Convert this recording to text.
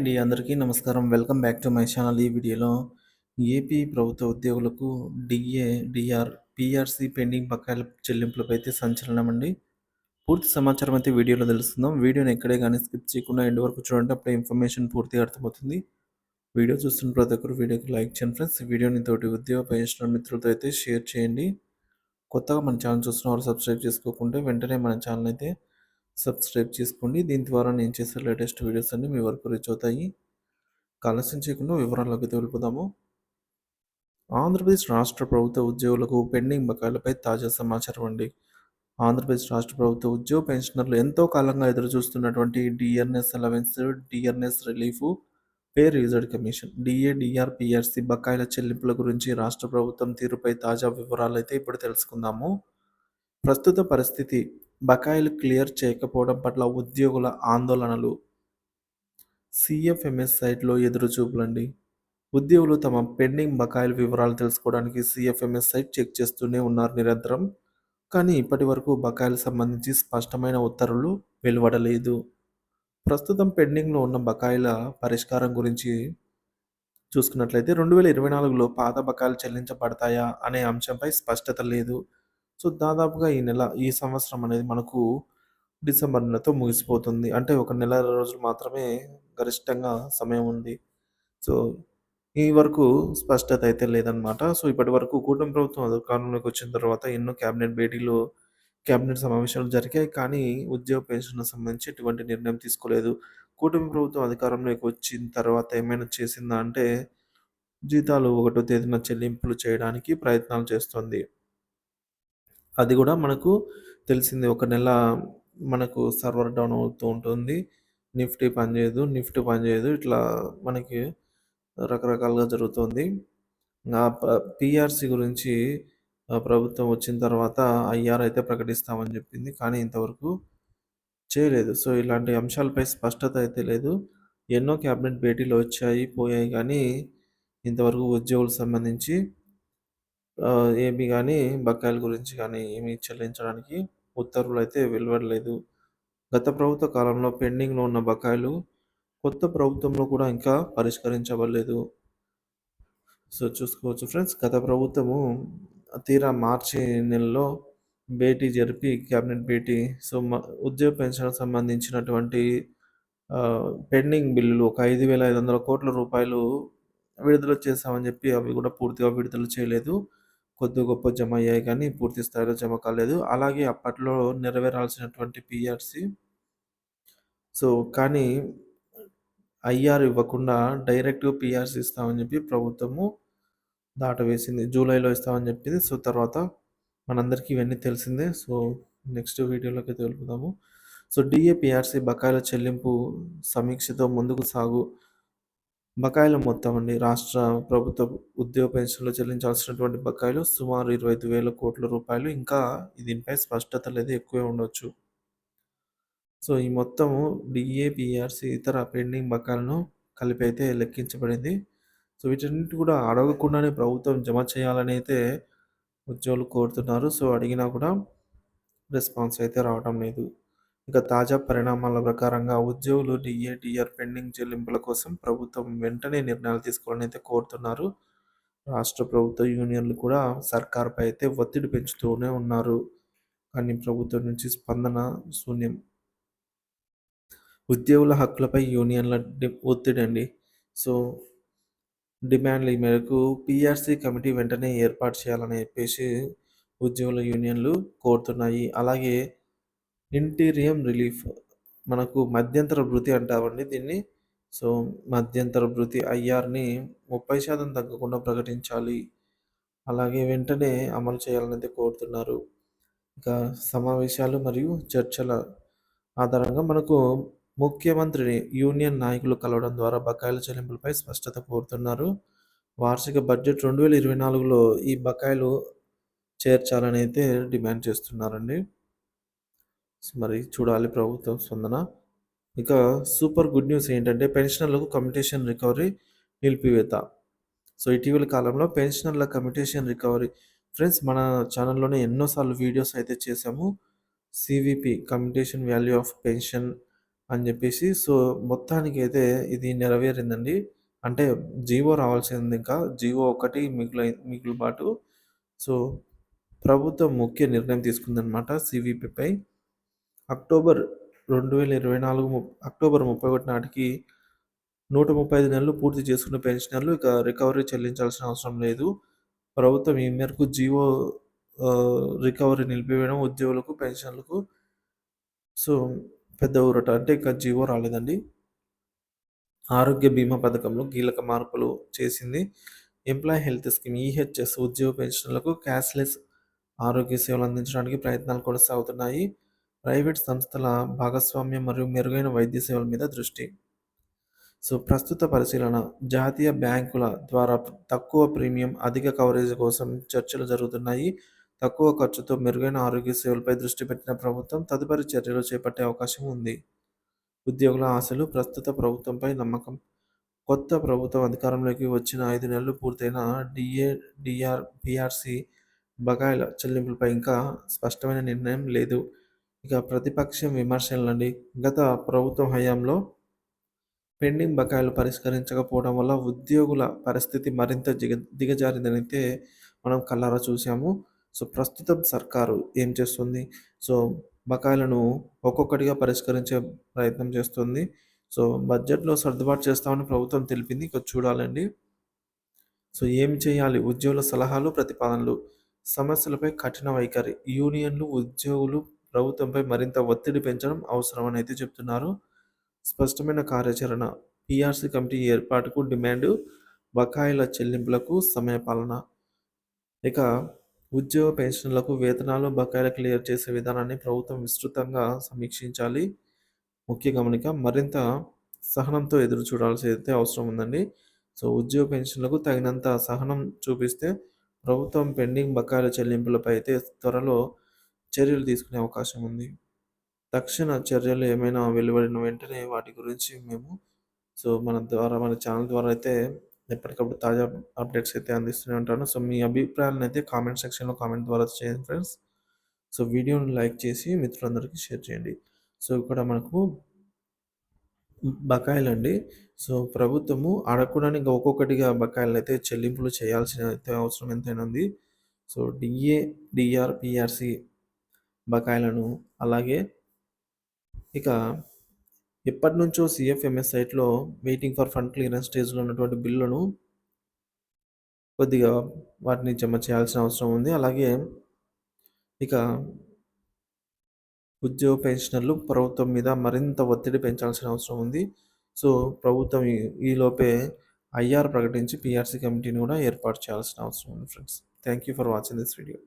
అండి అందరికీ నమస్కారం. Welcome back to my channel ఈ వీడియోలో. ఏపీ ప్రభుత్వ ఉద్యోగులకు డిఏ డిఆర్ పిఆర్సి పెండింగ్ బకాయిల చెల్లింపులపై అయితే సంచలనం అండి. పూర్తి సమాచారం అయితే వీడియోలో తెలుస్తుందాం వీడియోని ఎక్కడే కానీ స్కిప్ చేయకుండా ఎండ్ వరకు చూడండి. అప్పుడే ఇన్ఫర్మేషన్ పూర్తిగా అర్థమవుతుంది. వీడియో చూస్తున్న ప్రతి ఒక్కరు వీడియోకి లైక్ చేయండి ఫ్రెండ్స్. వీడియోని తోటి ఉద్యోగ ప్రయోజన మిత్రులతో అయితే షేర్ చేయండి. కొత్తగా మన ఛానల్ చూస్తున్న వారు సబ్స్క్రైబ్ చేసుకోకుంటే వెంటనే మన ఛానల్ అయితే సబ్స్క్రైబ్ చేసుకోండి. దీని ద్వారా నేను చేసే లేటెస్ట్ వీడియోస్ అన్నీ మీ వరకు రీచ్ అవుతాయి. కలసం చేయకుండా వివరాల్లోకి తెలుపుదాము ఆంధ్రప్రదేశ్ రాష్ట్ర ప్రభుత్వ ఉద్యోగులకు పెండింగ్ బకాయిలపై తాజా సమాచారం అండి. ఆంధ్రప్రదేశ్ రాష్ట్ర ప్రభుత్వ ఉద్యోగ పెన్షనర్లు ఎంతో కాలంగా ఎదురు చూస్తున్నటువంటి DNS allowance DNS relief pay రిజర్డ్ commission DA డిఆర్పిఆర్సి బకాయిల చెల్లింపుల గురించి రాష్ట్ర ప్రభుత్వం తీరుపై తాజా వివరాలు అయితే ఇప్పుడు తెలుసుకుందాము. ప్రస్తుత పరిస్థితి బకాయిలు క్లియర్ చేయకపోవడం పట్ల ఉద్యోగుల ఆందోళనలు. సిఎఫ్ఎంఎస్ సైట్లో ఎదురుచూపులండి. ఉద్యోగులు తమ పెండింగ్ బకాయిల వివరాలు తెలుసుకోవడానికి సిఎఫ్ఎంఎస్ సైట్ చెక్ చేస్తూనే ఉన్నారు నిరంతరం. కానీ ఇప్పటి వరకు బకాయిలకు సంబంధించి స్పష్టమైన ఉత్తర్వులు వెలువడలేదు. ప్రస్తుతం పెండింగ్లో ఉన్న బకాయిల పరిష్కారం గురించి చూసుకున్నట్లయితే రెండు వేల ఇరవై నాలుగులో పాత బకాయిలు చెల్లించబడతాయా అనే అంశంపై స్పష్టత లేదు. సో దాదాపుగా ఈ నెల ఈ సంవత్సరం అనేది మనకు డిసెంబర్ నెలతో ముగిసిపోతుంది. అంటే ఒక నెల రోజులు మాత్రమే గరిష్టంగా సమయం ఉంది. సో ఈ వరకు స్పష్టత అయితే లేదనమాట సో ఇప్పటి వరకు కూటమి ప్రభుత్వం అధికారంలోకి వచ్చిన తర్వాత ఎన్నో క్యాబినెట్ భేటీలు క్యాబినెట్ సమావేశాలు జరిగాయి. కానీ ఉద్యోగ పెన్షన్ సంబంధించి ఎటువంటి నిర్ణయం తీసుకోలేదు. కూటమి ప్రభుత్వం అధికారంలోకి వచ్చిన తర్వాత ఏమైనా చేసిందా అంటే జీతాలు ఒకటో తేదీన చెల్లింపులు చేయడానికి ప్రయత్నాలు చేస్తుంది. అది కూడా మనకు తెలిసింది. ఒక నెల మనకు సర్వర్ డౌన్ అవుతూ ఉంటుంది. నిఫ్టీ పనిచేయదు నిఫ్టీ పనిచేయదు ఇట్లా మనకి రకరకాలుగా జరుగుతుంది. ఆ పిఆర్సి గురించి ప్రభుత్వం వచ్చిన తర్వాత ఐఆర్ అయితే ప్రకటిస్తామని చెప్పింది. కానీ ఇంతవరకు చేయలేదు. సో ఇలాంటి అంశాలపై స్పష్టత అయితే లేదు. ఎన్నో క్యాబినెట్ భేటీలు వచ్చాయి పోయాయి. కానీ ఇంతవరకు ఉద్యోగులకు సంబంధించి ఏమి కానీ బకాయిల గురించి కానీ ఏమి చెల్లించడానికి ఉత్తర్వులు అయితే వెలువడలేదు. గత ప్రభుత్వ కాలంలో పెండింగ్లో ఉన్న బకాయిలు కొత్త ప్రభుత్వంలో కూడా ఇంకా పరిష్కరించబడలేదు. సో చూసుకోవచ్చు ఫ్రెండ్స్. గత ప్రభుత్వము తీరా మార్చి నెలలో భేటీ జరిపి క్యాబినెట్ భేటీ సో ఉద్యోగ పెన్షన్ సంబంధించినటువంటి పెండింగ్ బిల్లులు ఒక ఐదు వేల ఐదు వందల కోట్ల రూపాయలు విడుదల చేస్తామని చెప్పి అవి కూడా పూర్తిగా విడుదల చేయలేదు. కొద్ది గొప్ప జమ అయ్యాయి కానీ పూర్తి స్థాయిలో జమ కాలేదు. అలాగే అప్పట్లో నెరవేరాల్సినటువంటి పిఆర్సి. సో కానీ ఐఆర్ ఇవ్వకుండా డైరెక్ట్గా పిఆర్సి ఇస్తామని చెప్పి ప్రభుత్వము దాటవేసింది. జూలైలో ఇస్తామని చెప్పింది. సో తర్వాత మనందరికీ ఇవన్నీ తెలిసిందే. సో నెక్స్ట్ వీడియోలోకి తెలుపుదాము సో డిఏపిఆర్సి బకాయిల చెల్లింపు సమీక్షతో ముందుకు సాగు. బకాయిల మొత్తం అండి. రాష్ట్ర ప్రభుత్వ ఉద్యోగ పెన్షన్లు చెల్లించాల్సినటువంటి బకాయిలు సుమారు ఇరవై ఐదు వేల కోట్ల రూపాయలు. ఇంకా దీనిపై స్పష్టత లేదా ఎక్కువే ఉండొచ్చు. సో ఈ మొత్తము డిఏపిఆర్సి ఇతర పెండింగ్ బకాయిలను కలిపి అయితే లెక్కించబడింది. సో వీటన్నిటి కూడా అడగకుండానే ప్రభుత్వం జమ చేయాలని అయితే ఉద్యోగులు కోరుతున్నారు. సో అడిగినా కూడా రెస్పాన్స్ అయితే రావడం లేదు. ఇక తాజా పరిణామాల ప్రకారంగా ఉద్యోగులు డిఏ డిఆర్ పెండింగ్ చెల్లింపుల కోసం ప్రభుత్వం వెంటనే నిర్ణయాలు తీసుకోవాలని అయితే కోరుతున్నారు. రాష్ట్ర ప్రభుత్వ యూనియన్లు కూడా సర్కార్పై అయితే ఒత్తిడి పెంచుతూనే ఉన్నారు. కానీ ప్రభుత్వం నుంచి స్పందన శూన్యం. ఉద్యోగుల హక్కులపై యూనియన్ల ఒత్తిడి అండి. సో డిమాండ్ల మేరకు పిఆర్సీ కమిటీ వెంటనే ఏర్పాటు చేయాలని చెప్పేసి ఉద్యోగుల యూనియన్లు కోరుతున్నాయి. అలాగే ఇంటీరియం రిలీఫ్. మనకు మధ్యంతర భృతి అంటామండి దీన్ని. సో మధ్యంతర భృతి ఐఆర్ని ముప్పై శాతం తగ్గకుండా ప్రకటించాలి. అలాగే వెంటనే అమలు చేయాలని కోరుతున్నారు. ఇంకా సమావేశాలు మరియు చర్చల ఆధారంగా మనకు ముఖ్యమంత్రిని యూనియన్ నాయకులు కలవడం ద్వారా బకాయిల చెల్లింపులపై స్పష్టత కోరుతున్నారు. వార్షిక బడ్జెట్ రెండు వేల ఇరవై నాలుగులో ఈ బకాయిలు చేర్చాలని అయితే డిమాండ్ చేస్తున్నారండి. మరి చూడాలి ప్రభుత్వం స్పందన ఇక సూపర్ గుడ్ న్యూస్ ఏంటంటే పెన్షనర్లకు కమిటేషన్ రికవరీ నిలిపివేత సో ఇటీవల కాలంలో పెన్షనర్ల కమిటేషన్ రికవరీ ఫ్రెండ్స్ మన ఛానల్లోనే ఎన్నోసార్లు వీడియోస్ అయితే చేసాము CVP commutation value of pension అని చెప్పేసి సో మొత్తానికి అయితే ఇది నెరవేరిందండి. అంటే జీవో రావాల్సింది ఇంకా జీవో ఒకటి మిగులై మిగులుబాటు. సో ప్రభుత్వం ముఖ్య నిర్ణయం తీసుకుందనమాట సీవీపీపై. అక్టోబర్ రెండు వేల ఇరవై నాలుగు అక్టోబర్ 31 నాటికి 135 నెలలు పూర్తి చేసుకున్న పెన్షనర్లు ఇక రికవరీ చెల్లించాల్సిన అవసరం లేదు. ప్రభుత్వం ఈ మేరకు జీవో రికవరీ నిలిపివేయడం ఉద్యోగులకు, పెన్షన్లకు సో పెద్ద ఊరట. అంటే ఇంకా జీవో రాలేదండి. ఆరోగ్య బీమా పథకంలో కీలక మార్పులు చేసింది. ఎంప్లాయీ హెల్త్ స్కీమ్ ఈహెచ్ఎస్ ఉద్యోగ పెన్షన్లకు క్యాష్‌లెస్ ఆరోగ్య సేవలు అందించడానికి ప్రయత్నాలు కొనసాగుతున్నాయి. ప్రైవేట్ సంస్థల భాగస్వామ్యం మరియు మెరుగైన వైద్య సేవల మీద దృష్టి. సో ప్రస్తుత పరిశీలన జాతీయ బ్యాంకుల ద్వారా తక్కువ ప్రీమియం, అధిక కవరేజ్ కోసం చర్చలు జరుగుతున్నాయి. తక్కువ ఖర్చుతో మెరుగైన ఆరోగ్య సేవలపై దృష్టి పెట్టిన ప్రభుత్వం తదుపరి చర్యలు చేపట్టే అవకాశం ఉంది. ఉద్యోగుల ఆశలు ప్రస్తుత ప్రభుత్వంపై నమ్మకం కొత్త ప్రభుత్వం అధికారంలోకి వచ్చిన ఐదు నెలలు పూర్తయిన డిఏ డిఆర్ బీఆర్సీ బకాయిల చెల్లింపులపై ఇంకా స్పష్టమైన నిర్ణయం లేదు. ఇక ప్రతిపక్షం విమర్శలండి. గత ప్రభుత్వం హయాంలో పెండింగ్ బకాయిలు పరిష్కరించకపోవడం వల్ల ఉద్యోగుల పరిస్థితి మరింత దిగ దిగజారిందనైతే మనం కళ్ళారా చూసాము. సో ప్రస్తుతం సర్కారు ఏం చేస్తుంది? సో బకాయిలను ఒక్కొక్కటిగా పరిష్కరించే ప్రయత్నం చేస్తుంది. సో బడ్జెట్‌లో సర్దుబాటు చేస్తామని ప్రభుత్వం తెలిపింది. ఇక చూడాలండి. సో ఏం చేయాలి? ఉద్యోగుల సలహాలు, ప్రతిపాదనలు. సమస్యలపై కఠిన వైఖరి. యూనియన్లు, ఉద్యోగులు ప్రభుత్వంపై మరింత ఒత్తిడి పెంచడం అవసరమని అయితే చెప్తున్నారు. స్పష్టమైన కార్యాచరణ. పీఆర్సీ కమిటీ ఏర్పాటుకు డిమాండ్ బకాయిల చెల్లింపులకు సమయపాలన. ఇక ఉద్యోగ పెన్షన్లకు వేతనాలు, బకాయిలు క్లియర్ చేసే విధానాన్ని ప్రభుత్వం విస్తృతంగా సమీక్షించాలి. ముఖ్య గమనిక మరింత సహనంతో ఎదురు చూడాల్సి అయితే అవసరం ఉందండి. సో ఉద్యోగ పెన్షన్‌లకు తగినంత సహనం చూపిస్తే ప్రభుత్వం పెండింగ్ బకాయిల చెల్లింపులపై అయితే త్వరలో చర్యలు తీసుకునే అవకాశం ఉంది. తక్షణ చర్యలు ఏమైనా వెలువడిన వెంటనే వాటి గురించి మేము సో మన ద్వారా మన ఛానల్ ద్వారా అయితే ఎప్పటికప్పుడు తాజా అప్డేట్స్ అయితే అందిస్తూనే ఉంటాను. సో మీ అభిప్రాయాలను అయితే కామెంట్ సెక్షన్‌లో కామెంట్ ద్వారా చేయండి ఫ్రెండ్స్. సో వీడియోని లైక్ చేసి మిత్రులందరికీ షేర్ చేయండి. సో ఇక్కడ మనకు బకాయిలండి. సో ప్రభుత్వము అడగడానికి ఇంకా ఒక్కొక్కటిగా అయితే చెల్లింపులు చేయాల్సిన అయితే అవసరం ఎంతైనా ఉంది. సో డీఏ, డిఆర్ పిఆర్సి బకాయిలను అలాగే ఇక ఎప్పటి నుంచో సిఎఫ్ఎంఎస్ సైట్‌లో వెయిటింగ్ ఫర్ ఫండ్ క్లియరెన్స్ స్టేజ్‌లో ఉన్నటువంటి బిల్లులను కొద్దిగా వాటిని జమ చేయాల్సిన అవసరం ఉంది. అలాగే ఇక ఉద్యోగ పెన్షనర్లు ప్రభుత్వం మీద మరింత ఒత్తిడి పెంచాల్సిన అవసరం ఉంది. సో ప్రభుత్వం ఈలోపే ఐఆర్ ప్రకటించి పిఆర్సీ కమిటీని కూడా ఏర్పాటు చేయాల్సిన అవసరం ఉంది friends. Thank you for watching this video.